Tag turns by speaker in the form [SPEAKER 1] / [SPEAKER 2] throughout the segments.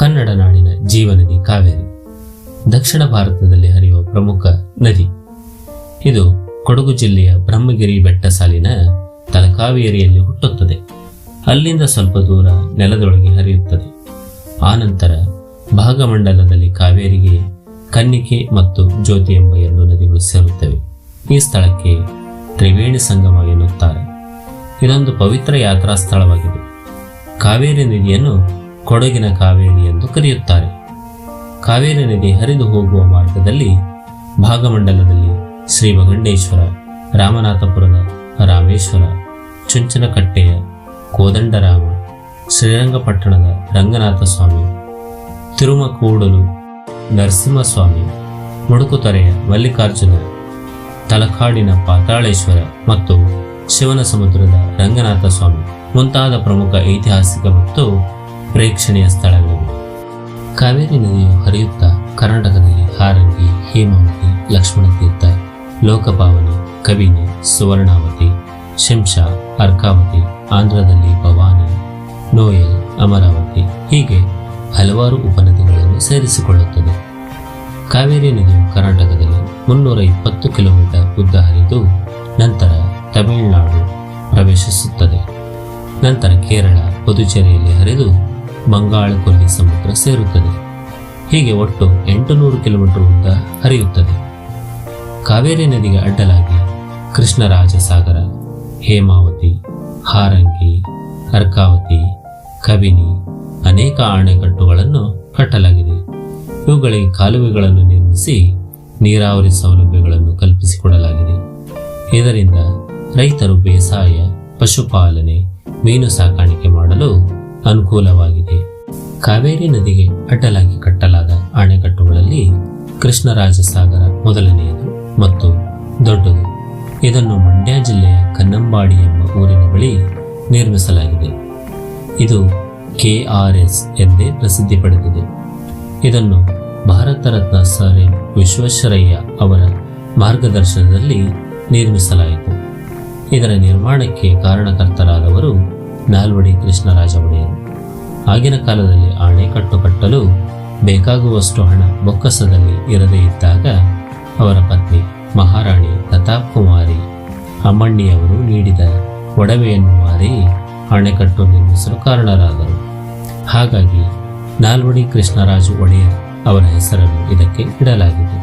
[SPEAKER 1] ಕನ್ನಡ ನಾಡಿನ ಜೀವನದಿ ಕಾವೇರಿ. ದಕ್ಷಿಣ ಭಾರತದಲ್ಲಿ ಹರಿಯುವ ಪ್ರಮುಖ ನದಿ. ಇದು ಕೊಡಗು ಜಿಲ್ಲೆಯ ಬ್ರಹ್ಮಗಿರಿ ಬೆಟ್ಟ ಸಾಲಿನ ತಲಕಾವೇರಿಯಲ್ಲಿ ಹುಟ್ಟುತ್ತದೆ. ಅಲ್ಲಿಂದ ಸ್ವಲ್ಪ ದೂರ ನೆಲದೊಳಗೆ ಹರಿಯುತ್ತದೆ. ಆನಂತರ ಭಾಗಮಂಡಲದಲ್ಲಿ ಕಾವೇರಿಗೆ ಕನ್ನಿಕೆ ಮತ್ತು ಜ್ಯೋತಿ ಎಂಬ ಎರಡು ನದಿಗಳು ಸೇರುತ್ತವೆ. ಈ ಸ್ಥಳಕ್ಕೆ ತ್ರಿವೇಣಿ ಸಂಗಮ ಎನ್ನುತ್ತಾರೆ. ಇದೊಂದು ಪವಿತ್ರ ಯಾತ್ರಾ ಸ್ಥಳವಾಗಿದೆ. ಕಾವೇರಿ ನದಿಯನ್ನು ಕೊಡಗಿನ ಕಾವೇರಿ ಎಂದು ಕರೆಯುತ್ತಾರೆ. ಕಾವೇರಿ ನದಿ ಹರಿದು ಹೋಗುವ ಮಾರ್ಗದಲ್ಲಿ ಭಾಗಮಂಡಲದಲ್ಲಿ ಶ್ರೀ ಭಗಂಡೇಶ್ವರ ರಾಮನಾಥಪುರದ ರಾಮೇಶ್ವರ, ಚುಂಚನಕಟ್ಟೆಯ ಕೋದಂಡರಾಮ, ಶ್ರೀರಂಗಪಟ್ಟಣದ ರಂಗನಾಥ ಸ್ವಾಮಿ ತಿರುಮಕೂಡಲು ನರಸಿಂಹಸ್ವಾಮಿ, ಮುಡುಕುತರೆಯ ಮಲ್ಲಿಕಾರ್ಜುನ, ತಲಕಾಡಿನ ಪಾತಾಳೇಶ್ವರ ಮತ್ತು ಶಿವನ ಸಮುದ್ರದ ರಂಗನಾಥ ಸ್ವಾಮಿ ಮುಂತಾದ ಪ್ರಮುಖ ಐತಿಹಾಸಿಕ ಮತ್ತು ಪ್ರೇಕ್ಷಣೀಯ ಸ್ಥಳಗಳಿವೆ ಕಾವೇರಿ ನದಿಯು ಹರಿಯುತ್ತಾ ಕರ್ನಾಟಕದಲ್ಲಿ ಹಾರಂಗಿ, ಹೇಮಾವತಿ, ಲಕ್ಷ್ಮಣ ತೀರ್ಥ ಲೋಕಭಾವನಿ ಕಬಿನಿ, ಸುವರ್ಣಾವತಿ ಶಿಂಷ ಅರ್ಕಾವತಿ, ಆಂಧ್ರದಲ್ಲಿ ಭವಾನಿ, ನೋಯಲ್, ಅಮರಾವತಿ ಹೀಗೆ ಹಲವಾರು ಉಪನದಿಗಳನ್ನು ಸೇರಿಸಿಕೊಳ್ಳುತ್ತದೆ. ಕಾವೇರಿ ನದಿಯು ಕರ್ನಾಟಕದಲ್ಲಿ ಮುನ್ನೂರ ಇಪ್ಪತ್ತು ಕಿಲೋಮೀಟರ್ ಉದ್ದ ಹರಿದು ನಂತರ ತಮಿಳುನಾಡು ಪ್ರವೇಶಿಸುತ್ತದೆ. ನಂತರ ಕೇರಳ, ಪುದುಚೇರಿಯಲ್ಲಿ ಹರಿದು ಬಂಗಾಳ ಕೊಲ್ಲಿ ಸಮುದ್ರ ಸೇರುತ್ತದೆ. ಹೀಗೆ ಒಟ್ಟು ಎಂಟುನೂರು ಕಿಲೋಮೀಟರ್ ಉದ್ದ ಹರಿಯುತ್ತದೆ. ಕಾವೇರಿ ನದಿಗೆ ಅಡ್ಡಲಾಗಿ ಕೃಷ್ಣರಾಜ ಸಾಗರ ಹೇಮಾವತಿ, ಹಾರಂಗಿ, ಅರ್ಕಾವತಿ, ಕಬಿನಿ ಅನೇಕ ಅಣೆಕಟ್ಟುಗಳನ್ನು ಕಟ್ಟಲಾಗಿದೆ. ಇವುಗಳಿಗೆ ಕಾಲುವೆಗಳನ್ನು ನಿರ್ಮಿಸಿ ನೀರಾವರಿ ಸೌಲಭ್ಯಗಳನ್ನು ಕಲ್ಪಿಸಿಕೊಡಲಾಗಿದೆ. ಇದರಿಂದ ರೈತರು ಬೇಸಾಯ, ಪಶುಪಾಲನೆ, ಮೀನು ಸಾಕಾಣಿಕೆ ಮಾಡಲು ಅನುಕೂಲವಾಗಿದೆ. ಕಾವೇರಿ ನದಿಗೆ ಅಡ್ಡಲಾಗಿ ಕಟ್ಟಲಾದ ಅಣೆಕಟ್ಟುಗಳಲ್ಲಿ ಕೃಷ್ಣರಾಜ ಸಾಗರ ಮೊದಲನೆಯದು ಮತ್ತು ದೊಡ್ಡದು. ಇದನ್ನು ಮಂಡ್ಯ ಜಿಲ್ಲೆಯ ಕನ್ನಂಬಾಡಿ ಎಂಬ ಊರಿನ ಬಳಿ ನಿರ್ಮಿಸಲಾಗಿದೆ. ಇದು ಕೆಆರ್ಎಸ್ ಎಂದೇ ಪ್ರಸಿದ್ಧಿ ಪಡೆದಿದೆ. ಇದನ್ನು ಭಾರತ ರತ್ನ ಸರ್ ಎಂ ವಿಶ್ವೇಶ್ವರಯ್ಯ ಅವರ ಮಾರ್ಗದರ್ಶನದಲ್ಲಿ ನಿರ್ಮಿಸಲಾಯಿತು. ಇದರ ನಿರ್ಮಾಣಕ್ಕೆ ಕಾರಣಕರ್ತರಾದವರು ನಾಲ್ವಡಿ ಕೃಷ್ಣರಾಜ ಒಡೆಯರು. ಆಗಿನ ಕಾಲದಲ್ಲಿ ಆಣೆಕಟ್ಟು ಕಟ್ಟಲು ಬೇಕಾಗುವಷ್ಟು ಹಣ ಬೊಕ್ಕಸದಲ್ಲಿ ಇರದೇ ಇದ್ದಾಗ ಅವರ ಪತ್ನಿ ಮಹಾರಾಣಿ ಪ್ರತಾಪ್ ಕುಮಾರಿ ಅಮ್ಮಣ್ಣಿಯವರು ನೀಡಿದ ಒಡವೆಯನ್ನು ಮಾರಿ ಅಣೆಕಟ್ಟು ನಿರ್ಮಿಸಲು ಕಾರಣರಾದರು. ಹಾಗಾಗಿ ನಾಲ್ವಡಿ ಕೃಷ್ಣರಾಜು ಒಡೆಯರ್ ಅವರ ಹೆಸರನ್ನು ಇದಕ್ಕೆ ಇಡಲಾಗಿದೆ.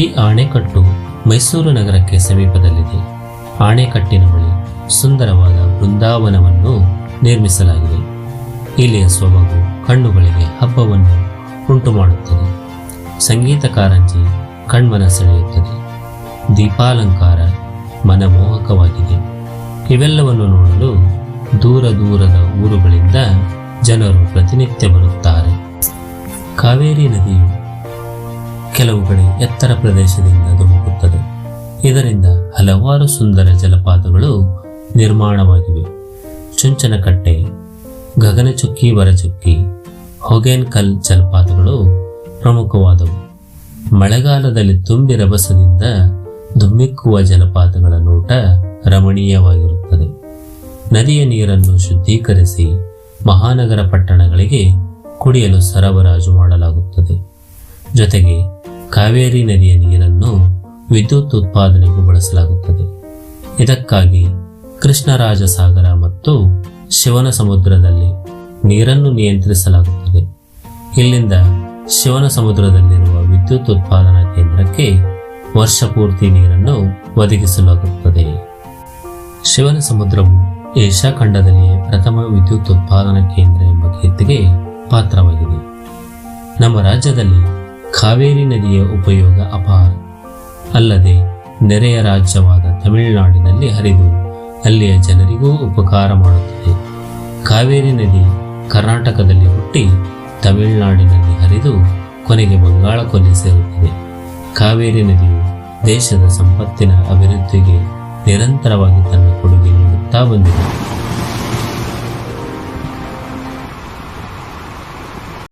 [SPEAKER 1] ಈ ಅಣೆಕಟ್ಟು ಮೈಸೂರು ನಗರಕ್ಕೆ ಸಮೀಪದಲ್ಲಿದೆ. ಅಣೆಕಟ್ಟಿನ ಬಳಿ ಸುಂದರವಾದ ಬೃಂದಾವನವನ್ನು ನಿರ್ಮಿಸಲಾಗಿದೆ. ಇಲ್ಲಿಯ ಸೊಬಗು ಕಣ್ಣುಗಳಿಗೆ ಹಬ್ಬವನ್ನು ಉಂಟು ಮಾಡುತ್ತದೆ ಸಂಗೀತ ಕಾರಂಜಿ ಕಣ್ಮನ ಸೆಳೆಯುತ್ತದೆ. ದೀಪಾಲಂಕಾರ ಮನಮೋಹಕವಾಗಿದೆ. ಇವೆಲ್ಲವನ್ನು ನೋಡಲು ದೂರ ದೂರದ ಊರುಗಳಿಂದ ಜನರು ಪ್ರತಿನಿತ್ಯ ಬರುತ್ತಾರೆ. ಕಾವೇರಿ ನದಿಯು ಕೆಲವು ಕಡೆ ಎತ್ತರ ಪ್ರದೇಶದಿಂದ ಧುಮುಕುತ್ತದೆ ಇದರಿಂದ ಹಲವಾರು ಸುಂದರ ಜಲಪಾತಗಳು ನಿರ್ಮಾಣವಾಗಿವೆ. ಚುಂಚನಕಟ್ಟೆ ಗಗನಚುಕ್ಕಿ ವರಚುಕ್ಕಿ ಹೊಗೇನ್ಕಲ್ ಜಲಪಾತಗಳು ಪ್ರಮುಖವಾದವು. ಮಳೆಗಾಲದಲ್ಲಿ ತುಂಬಿ ರಭಸದಿಂದ ಧುಮ್ಮಿಕ್ಕುವ ಜಲಪಾತಗಳ ನೋಟ ರಮಣೀಯವಾಗಿರುತ್ತದೆ. ನದಿಯ ನೀರನ್ನು ಶುದ್ಧೀಕರಿಸಿ ಮಹಾನಗರ ಪಟ್ಟಣಗಳಿಗೆ ಕುಡಿಯಲು ಸರಬರಾಜು ಮಾಡಲಾಗುತ್ತದೆ. ಜೊತೆಗೆ ಕಾವೇರಿ ನದಿಯ ನೀರನ್ನು ವಿದ್ಯುತ್ ಉತ್ಪಾದನೆಗೂ ಬಳಸಲಾಗುತ್ತದೆ. ಇದಕ್ಕಾಗಿ ಕೃಷ್ಣರಾಜಸಾಗರ ಮತ್ತು ಶಿವನ ಸಮುದ್ರದಲ್ಲಿ ನೀರನ್ನು ನಿಯಂತ್ರಿಸಲಾಗುತ್ತದೆ. ಇಲ್ಲಿಂದ ಶಿವನ ಸಮುದ್ರದಲ್ಲಿರುವ ವಿದ್ಯುತ್ ಉತ್ಪಾದನಾ ಕೇಂದ್ರಕ್ಕೆ ವರ್ಷ ಪೂರ್ತಿ ನೀರನ್ನು ಒದಗಿಸಲಾಗುತ್ತದೆ. ಶಿವನ ಸಮುದ್ರವು ಏಷ್ಯಾ ಖಂಡದಲ್ಲಿಯೇ ಪ್ರಥಮ ವಿದ್ಯುತ್ ಉತ್ಪಾದನಾ ಕೇಂದ್ರ ಎಂಬ ಕೀರ್ತಿಗೆ ಪಾತ್ರವಾಗಿದೆ. ನಮ್ಮ ರಾಜ್ಯದಲ್ಲಿ ಕಾವೇರಿ ನದಿಯ ಉಪಯೋಗ ಅಪಾರ. ಅಲ್ಲದೆ ನೆರೆಯ ರಾಜ್ಯವಾದ ತಮಿಳುನಾಡಿನಲ್ಲಿ ಹರಿದು ಅಲ್ಲಿಯ ಜನರಿಗೂ ಉಪಕಾರ ಮಾಡುತ್ತದೆ. ಕಾವೇರಿ ನದಿ ಕರ್ನಾಟಕದಲ್ಲಿ ಹುಟ್ಟಿ ತಮಿಳುನಾಡಿನಲ್ಲಿ ಹರಿದು ಕೊನೆಗೆ ಬಂಗಾಳ ಕೊನೆ ಸೇರುತ್ತದೆ. ಕಾವೇರಿ ನದಿಯು ದೇಶದ ಸಂಪತ್ತಿನ ಅಭಿವೃದ್ಧಿಗೆ ನಿರಂತರವಾಗಿ ತನ್ನ ಕೊಡುಗೆ ನೀಡುತ್ತಾ ಬಂದಿದೆ.